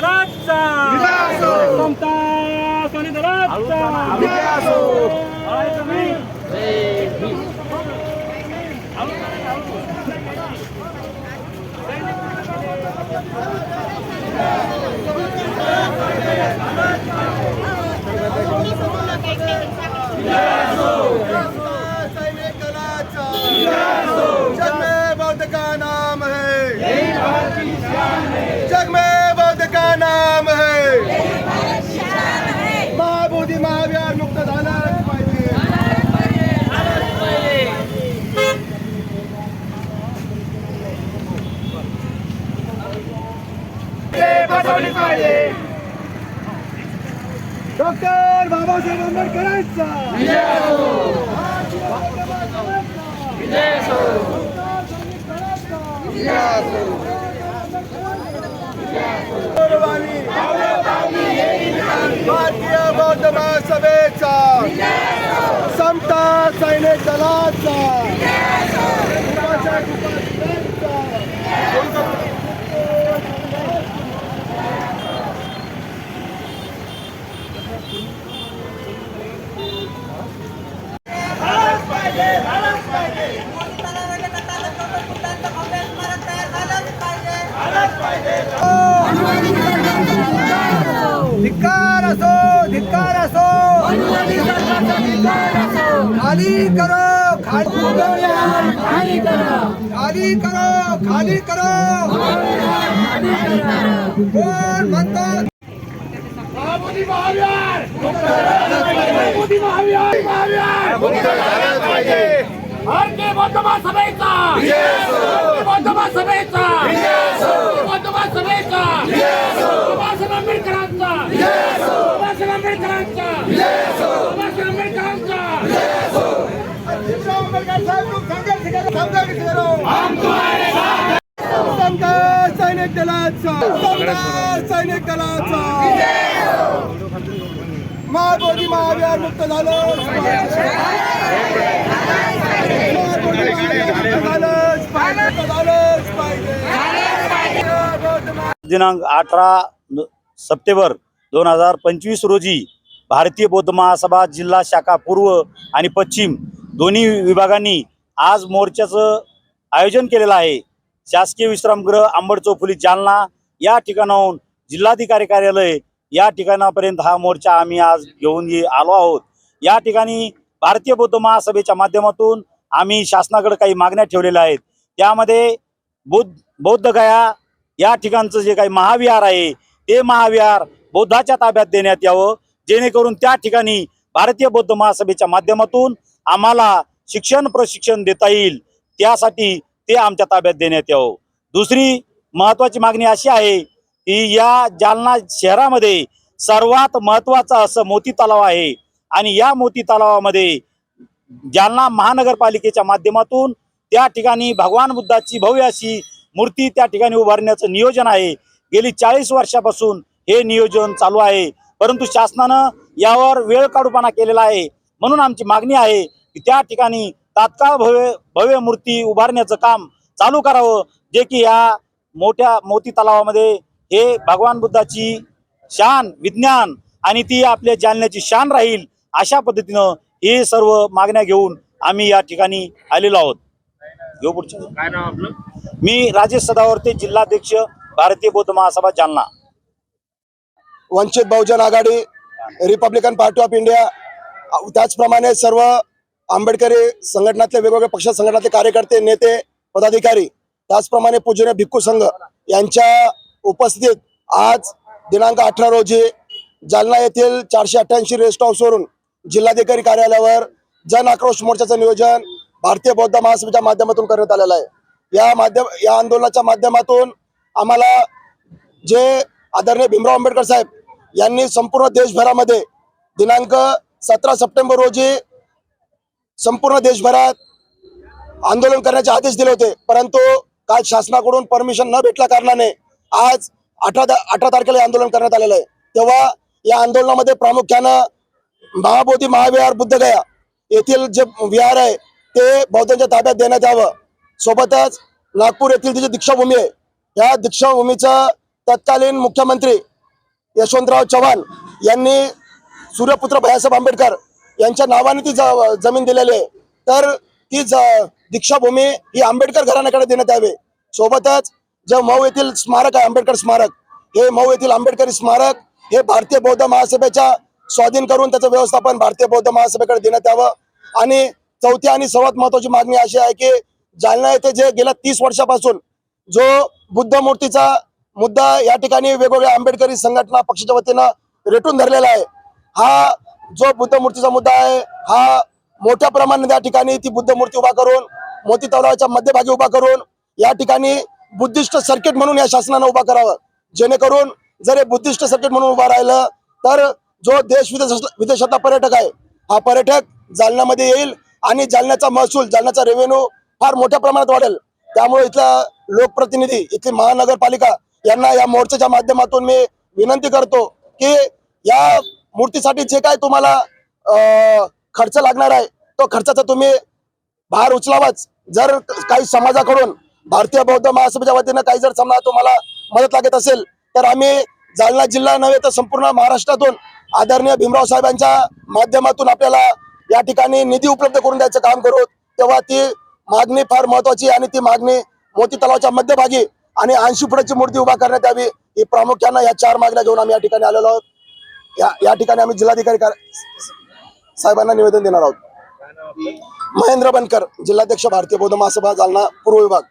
दलाचा समता सोनी दलाचा आळायचं नाही. सैनिक दलाचा जग में बौद्ध का नाम है जग में बौद्ध का नाम है महाबोधी महाविहार मुक्त झालाच पाहिजे डॉक्टर बाबासाहेब आंबेडकरांचा. भारतीय बौद्ध महासभेचा समता सैनिक दलाचा बाबासाहेब उपाध्यायांचा. धिक्कार असो धिक्कार असो. खाली करो खाली खाली करो खाली करो. कोण म्हणतात? बौद्ध महासभेचा बौद्ध महासभेचा बौद्ध महासभेचा बाबासाहेब आंबेडकरांचा बाबासाहेब आंबेडकरांचा बाबासाहेब आंबेडकरांचा आंबेडकर साहेब लोक सैनिक दलाचा सैनिक दलाचा महाबोधी महाविहार मुक्त झालं महाबोधी महाविहार झालंच पाहिजे झालंच पाहिजे दिनांक अठरा सप्टेंबर दोन हजार पंचवीस रोजी भारतीय बौद्ध महासभा जिल्हा शाखा पूर्व आणि पश्चिम दोन्ही विभागांनी आज मोर्चाचं आयोजन केलेलं आहे. शासकीय विश्रामगृह आंबड चौफुली जालना या ठिकाणाहून जिल्हाधिकारी कार्यालय या ठिकाणापर्यंत हा मोर्चा आम्ही आज घेऊन ये आलो आहोत. या ठिकाणी भारतीय बौद्ध महासभेच्या माध्यमातून आम्ही शासनाकडे काही मागण्या ठेवलेल्या आहेत. त्यामध्ये बौद्ध बौद्ध गया या ठिकाणचं जे काही महाविहार आहे ते महाविहार बौद्धाच्या ताब्यात देण्यात यावं. जेणेकरून त्या ठिकाणी भारतीय बौद्ध महासभेच्या माध्यमातून आम्हाला शिक्षण प्रशिक्षण देता येईल त्यासाठी ते आमच्या ताब्यात देण्यात यावं. दुसरी महत्वाची मागणी अशी आहे की या जालना शहरामध्ये सर्वात महत्त्वाचा असं मोती तलाव आहे आणि या मोती तलावामध्ये जालना महानगरपालिकेच्या माध्यमातून त्या ठिकाणी भगवान बुद्धाची भव्य अशी मूर्ती त्या ठिकाणी उभारण्याचं नियोजन आहे. गेली चाळीस वर्षापासून हे नियोजन चालू आहे. परंतु शासनानं यावर वेळ काढूपणा केलेला आहे. म्हणून आमची मागणी आहे की त्या ठिकाणी तात्काळ भव्य भव्य मूर्ती उभारण्याचं काम चालू करावं जे की या मोठ्या मोती तलावामध्ये हे भगवान बुद्धाची शान विज्ञान आणि ती आपल्या जालन्याची शान राहील अशा पद्धतीनं हे सर्व मागण्या घेऊन आम्ही या ठिकाणी आलेलो आहोत. घेऊ पुढच्या. मी राजेश सदावर्ते जिल्हाध्यक्ष Bharatiya Bauddha Mahasabha Jalna. Vanchit Bahujan Aghadi Republican Party of India त्याचप्रमाणे सर्व आंबेडकरी संघटनातले वेगवेगळ्या पक्ष संघटनातले कार्यकर्ते नेते पदाधिकारी त्याचप्रमाणे पूजनीय भिक्खू संघ यांच्या उपस्थितीत आज दिनांक अठरा रोजी जालना येथील चारशे अठ्ठ्याऐंशी रेस्ट हाऊसवरून जिल्हाधिकारी कार्यालयावर जन आक्रोश मोर्चाचं नियोजन भारतीय बौद्ध महासभेच्या माध्यमातून करण्यात आलेलं आहे. या माध्यम या आंदोलनाच्या माध्यमातून आम्हाला जे आदरणीय भीमराव आंबेडकर साहेब यांनी संपूर्ण देशभरामध्ये दिनांक सतरा सप्टेंबर रोजी संपूर्ण देशभरात आंदोलन करण्याचे आदेश दिले होते. परंतु काल शासनाकडून परमिशन न भेटल्या कारणाने आज अठरा अठरा तारखेला आंदोलन करण्यात आलेलं आहे. तेव्हा या आंदोलनामध्ये प्रामुख्यानं महाबोधी महाविहार बुद्धगया येथील जे विहार आहे ते बौद्धांच्या ताब्यात देण्यात यावं. सोबतच नागपूर येथील जी दीक्षाभूमी आहे या दीक्षाभूमीचं तत्कालीन मुख्यमंत्री यशवंतराव चव्हाण यांनी सूर्यपुत्र भैयासाहेब आंबेडकर यांच्या नावाने ती ज- जमीन दिलेली आहे. तर ती दीक्षाभूमी ही आंबेडकर घराण्याकडे देण्यात यावी. सोबतच जे मऊ येथील स्मारक आहे आंबेडकर स्मारक हे मऊ येथील आंबेडकरी स्मारक हे भारतीय बौद्ध महासभेच्या स्वाधीन करून त्याचं व्यवस्थापन भारतीय बौद्ध महासभेकडे देण्यात यावं. आणि चौथी आणि सर्वात महत्वाची मागणी अशी आहे की जालना येथे जे गेल्या तीस वर्षापासून जो बुद्ध मूर्तीचा मुद्दा या ठिकाणी वेगवेगळ्या आंबेडकरी संघटना पक्षाच्या वतीनं रेटून धरलेला आहे हा जो बुद्ध मूर्तीचा मुद्दा आहे हा मोठ्या प्रमाणात या ठिकाणी ती बुद्ध मूर्ती उभा करून मोती तलावाच्या मध्यभागी उभा करून या ठिकाणी बुद्धिस्ट सर्किट म्हणून या शासनानं उभा करावं. जेणेकरून जर हे बुद्धिस्ट सर्किट म्हणून उभा राहिलं तर जो देश विदेश विदेशातला पर्यटक आहे हा पर्यटक जालन्यामध्ये येईल आणि जालन्याचा महसूल जालन्याचा रेव्हेन्यू फार मोठ्या प्रमाणात वाढेल. त्यामुळे इथला लोकप्रतिनिधी इथली महानगरपालिका यांना या मोर्चाच्या माध्यमातून मी विनंती करतो की या मूर्तीसाठी जे काय तुम्हाला खर्च लागणार आहे तो खर्चाचा तुम्ही भार उचलावाच. जर काही समाजाकडून भारतीय बौद्ध महासभेच्या वतीनं काही जर समजा तुम्हाला मदत लागत असेल तर आम्ही जालना जिल्हा नव्हे तर संपूर्ण महाराष्ट्रातून आदरणीय भीमराव साहेबांच्या माध्यमातून आपल्याला या ठिकाणी निधी उपलब्ध करून द्यायचं काम करू. तेव्हा ती मागणी फार महत्वाची आणि ती मागणी मोती तलावाच्या मध्यभागी आणि ऐंशी फुटाची मूर्ती उभा करण्यात यावी ही प्रामुख्यानं या चार मागण्या घेऊन आम्ही या ठिकाणी आलेलो आहोत. या या ठिकाणी आम्ही जिल्हाधिकारी साहेबांना निवेदन देणार आहोत. महेंद्र बनकर जिल्हाध्यक्ष भारतीय बौद्ध महासभा जालना पूर्व विभाग.